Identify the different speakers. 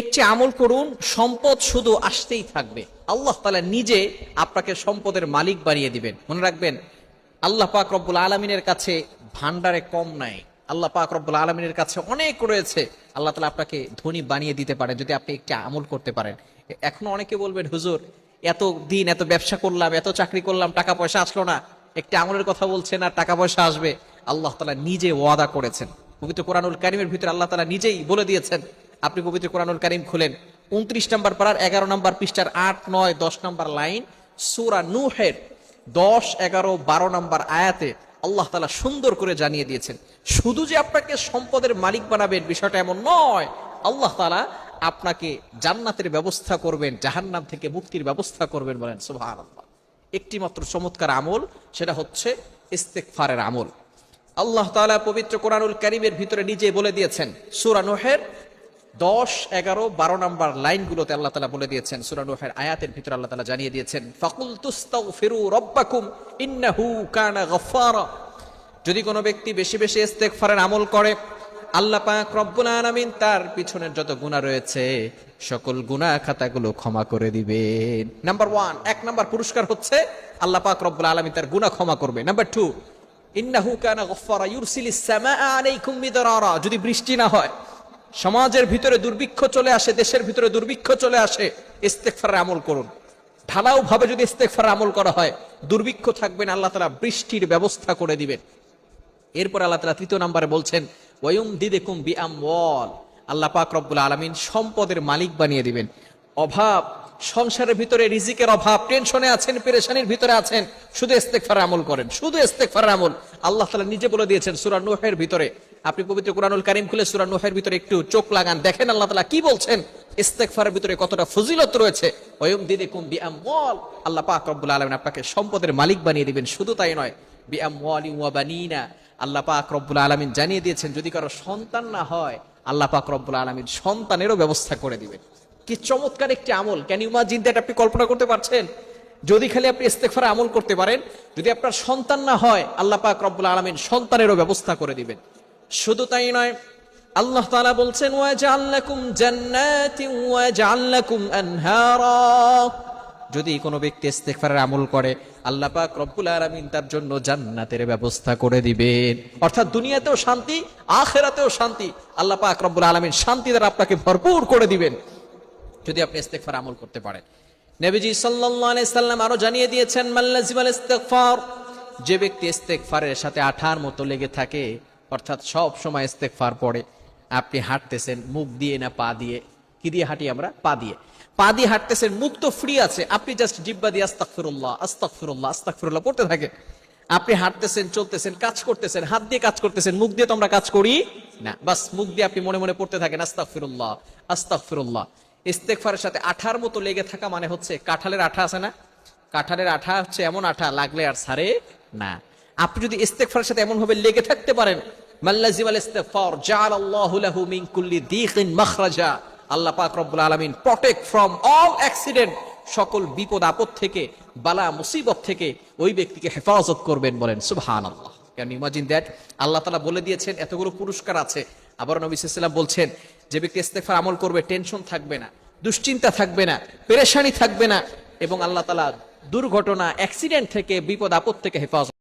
Speaker 1: একটি আমল করুন, সম্পদ শুধু আসতেই থাকবে। আল্লাহ তালা নিজে আপনাকে সম্পদের মালিক বানিয়ে দিবেন। মনে রাখবেন, আল্লাহ পাক রব্বুল আলমিনের কাছে ভান্ডারে কম নাই। আল্লাহ পাক রব্বুল আলমিনের কাছে অনেক রয়েছে। আল্লাহ তালা আপনাকে ধনী বানিয়ে দিতে পারেন যদি আপনি একটি আমল করতে পারেন। এখনও অনেকে বলবেন, হুজুর, এত দিন এত ব্যবসা করলাম, এত চাকরি করলাম, টাকা পয়সা আসলো না। একটি আমলের কথা বলছেন আর টাকা পয়সা আসবে। আল্লাহ তালা নিজে ওয়াদা করেছেন। পবিত্র কোরআনুল কারিমের ভিতরে আল্লাহ তালা নিজেই বলে দিয়েছেন আপনি পবিত্র কোরআনুল কারিম খুলেন। উনত্রিশ নম্বর পাড়ার, এগারো নম্বর পৃষ্ঠার, আট, নয়, দশ নম্বর লাইন, সুরা নুহের দশ, এগারো, বারো নম্বর আয়াতে আল্লাহ তালা সুন্দর করে জানিয়ে দিয়েছেন, শুধু যে আপনাকে সম্পদের মালিক বানাবেন বিষয়টা এমন নয়। আল্লাহ তালা আপনাকে জান্নাতের ব্যবস্থা করবেন, জাহান্নাম থেকে মুক্তির ব্যবস্থা করবেন বলেন আল্লাহ একটি মাত্র চমৎকার আমল, সেটা হচ্ছে ইস্তেকফারের আমল। আল্লাহ তাআলা পবিত্র কোরআনুল কারিমের ভিতরে নিজে বলে দিয়েছেন, সূরা নূহের দশ, এগারো, বারো নম্বর লাইনগুলোতে আল্লাহ তালা বলে দিয়েছেন, সূরা নূহের আয়াতের ভিতরে আল্লাহ তালা জানিয়ে দিয়েছেন ফাকুল তুস্তাগফিরু রব্বাকুম ইন্নাহু কানা গফফারা। যদি কোনো ব্যক্তি বেশি বেশি ইস্তেগফারের আমল করে, আল্লাহ পাক রব্বুল আলামিন তার পিছনের যত গুনাহ রয়েছে, সকল গুনাহ খাতাগুলো ক্ষমা করে দিবেন। নাম্বার ওয়ান এক নাম্বার পুরস্কার হচ্ছে, আল্লাহ পাক রব্বুল আলামিন তার গুনাহ ক্ষমা করবে। নাম্বার টু ইন্নাহু কানা গফফারা, ইউরসিলিস সামাআ আলাইকুম মিদরারা। যদি বৃষ্টি না হয় সমাজের ভিতরে দুর্ভিক্ষ চলে আসে, দেশের ভিতরে দুর্ভিক্ষ চলে আসে, ইস্তেগফারের আমল করুন। ঢালাও ভাবে যদি ইস্তেগফারের আমল করা হয়, দুর্ভিক্ষ থাকবেন আল্লাহ তাআলা বৃষ্টির ব্যবস্থা করে দিবেন। এরপর আল্লাহ তালা তৃতীয় নম্বরে বলছেন ওয়ুম দিদেকুম বি আমওয়াল আল্লাহ পাক রব্বুল আলমিন সম্পদের মালিক বানিয়ে দিবেন। অভাব, সংসারের ভিতরে রিজিকের অভাব, টেনশনে আছেন, পেরেশানির ভিতরে আছেন, শুধু ইস্তেকফার আমল করেন, শুধু ইস্তেকফার আমল। আল্লাহ তালা নিজে বলে দিয়েছেন, সুরা নুহের ভিতরে আপনি পবিত্র কোরআনুল কারিম খুলে সুরা নুহের ভিতরে একটু চোখ লাগান, দেখেন আল্লাহ তালা কি বলছেন? ইস্তেকফারের ভিতরে কতটা ফজিলত রয়েছে? ওয়ুম দিদেকুম বি আমওয়াল আল্লাহ পাক রব্বুল আলমিন আপনাকে সম্পদের মালিক বানিয়ে দিবেন, শুধু তাই নয় বি আমওয়ালি ওয়া বানিনা। আল্লাহ পাক রব্বুল আলমিন জানিয়ে দিয়েছেন, যদি কারও সন্তান না হয়, আল্লাহ পাক রব্বুল আলমিন সন্তানেরও ব্যবস্থা করে দিবেন। কি চমৎকার একটি আমল। ক্যান ইউ ইমাজিন দ্যাট আপনি কল্পনা করতে পারছেন? যদি খালি আপনি ইস্তেগফার আমল করতে পারেন, যদি আপনার সন্তান না হয়, আল্লাহ পাক রব্বুল আলমিন সন্তানেরও ব্যবস্থা করে দিবেন। শুধু তাই নয়, আল্লাহ তাআলা বলছেন যদি কোনো ব্যক্তি ইস্তেগফারের আমল করে, আল্লাহ পাক রব্বুল আলামিন তার জন্য জান্নাতের ব্যবস্থা করে দিবেন। অর্থাৎ দুনিয়াতেও শান্তি, আখেরাতেও শান্তি। আল্লাহ পাক রব্বুল আলামিন শান্তি দ্বারা আপনাকে ভরপুর করে দিবেন, যদি আপনি ইস্তেগফার আমল করতে পারেন। নবীজি সাল্লাল্লাহু আলাইহি সাল্লাম আরও জানিয়ে দিয়েছেন মাল্লাজিমাল ইস্তেগফার। যে ব্যক্তি ইস্তেগফারের সাথে আঠার মতো লেগে থাকে অর্থাৎ সব সময় ইস্তেগফার পড়ে। আপনি হাঁটতেছেন, মুখ দিয়ে না পা দিয়ে? কি দিয়ে হাঁটি আমরা? পা দিয়ে। পা দিয়ে হাঁটতেছেন, মুখ তো ফ্রি আছে। আপনি জাস্ট জিব্বা দিয়ে আস্তাগফিরুল্লাহ আস্তাগফিরুল্লাহ আস্তাগফিরুল্লাহ পড়তে থাকে আপনি হাঁটতেছেন, চলতেছেন, কাজ করতেছেন, হাত দিয়ে কাজ করতেছেন, মুখ দিয়ে তো আমরা কাজ করি না। বাস, মুখ দিয়ে আপনি মনে মনে পড়তে থাকেন, আস্তাগফিরুল্লাহ আস্তাগফিরুল্লাহ। ইস্তেগফারের সাথে আঠার মতো লেগে থাকা মানে হচ্ছে কাঁঠালের আঠা আছে না? কাঁঠালের আঠা হচ্ছে এমন আঠা, লাগলে আর সারে না। আপনি যদি ইস্তেগফারের সাথে এমন ভাবে লেগে থাকতে পারেন আল্লাহ পাক রব্বুল আলামিন ফ্রম অল অ্যাক্সিডেন্ট সকল বিপদ আপদ থেকে, বালা মুসিবত থেকে ওই ব্যক্তিকে হেফাজত করবেন বলেন, সুবহানাল্লাহ। ক্যান ইমাজিন দ্যাট আল্লাহ তাআলা বলে দিয়েছেন, এতগুলো পুরস্কার আছে। আবার নবী বলছেন, যে ব্যক্তি ইস্তেগফার আমল করবে, টেনশন থাকবে না, দুশ্চিন্তা থাকবে না, পেরেশানি থাকবে না, এবং আল্লাহ তালা দুর্ঘটনা অ্যাক্সিডেন্ট থেকে, বিপদ আপদ থেকে হেফাজত